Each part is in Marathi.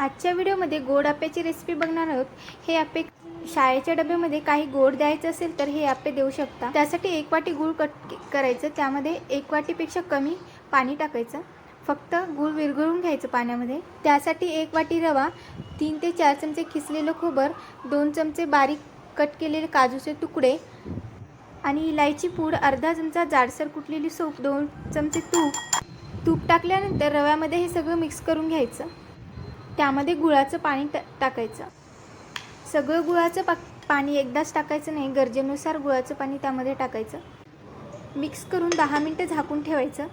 आजच्या व्हिडिओमध्ये गोड आप्याची रेसिपी बघणार आहोत. हे आप्पे शाळेच्या डब्यामध्ये काही गोड द्यायचं असेल तर हे आप्पे देऊ शकता. त्यासाठी एक वाटी गूळ कट करायचं. त्यामध्ये एक वाटीपेक्षा कमी पाणी टाकायचं. फक्त गूळ विरघळून घ्यायचं पाण्यामध्ये. त्यासाठी एक वाटी रवा तीन ते चार चमचे खिसलेलं खोबर दोन चमचे बारीक कट केलेले काजूचे तुकडे आणि इलायची पूड अर्धा चमचा जाडसर कुटलेली सूप दोन चमचे तूप. तूप टाकल्यानंतर रव्यामध्ये हे सगळं मिक्स करून घ्यायचं. त्यामध्ये गुळाचं पाणी ट टाकायचं. सगळं गुळाचं पा पाणी एकदाच टाकायचं नाही गरजेनुसार गुळाचं पाणी त्यामध्ये टाकायचं. मिक्स करून दहा मिनटं झाकून ठेवायचं.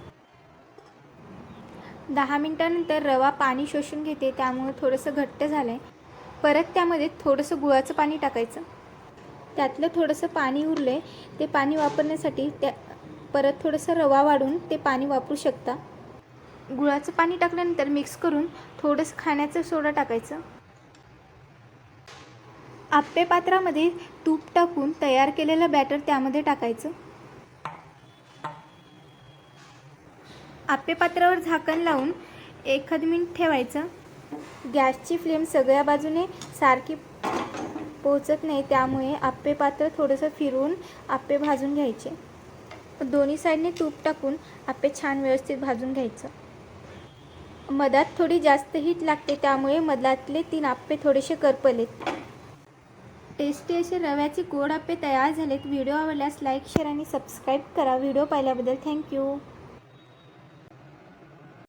दहा मिनटानंतर रवा पाणी शोषून घेते त्यामुळे थोडंसं घट्ट झालं आहे परत त्यामध्ये थोडंसं गुळाचं पाणी टाकायचं. त्यातलं थोडंसं पाणी उरलं आहे ते पाणी वापरण्यासाठी त्या परत थोडंसं रवा वाढून ते पाणी वापरू शकता. गुळाचं पाणी टाकल्यानंतर मिक्स करून थोडंसं खाण्याचं सोडा टाकायचं. आप्पे पात्रामध्ये तूप टाकून तयार केलेलं बॅटर त्यामध्ये टाकायचं. आप्पे पात्रावर झाकण लावून एखाद मिनिट ठेवायचं. गॅसची फ्लेम सगळ्या बाजूने सारखी पोचत नाही त्यामुळे आप्पे पात्र थोडंसं फिरवून आप्पे भाजून घ्यायचे. दोन्ही साईडने तूप टाकून आप्पे छान व्यवस्थित भाजून घ्यायचं. मधात थोडी जास्त हीट लागते त्यामुळे मधातले तीन आप्पे थोडेसे करपलेत. टेस्टी असे रव्याचे गोड आप्पे तयार झालेत. व्हिडिओ आवडल्यास लाईक शेअर आणि सबस्क्राईब करा. व्हिडिओ पाहिल्याबद्दल थँक्यू.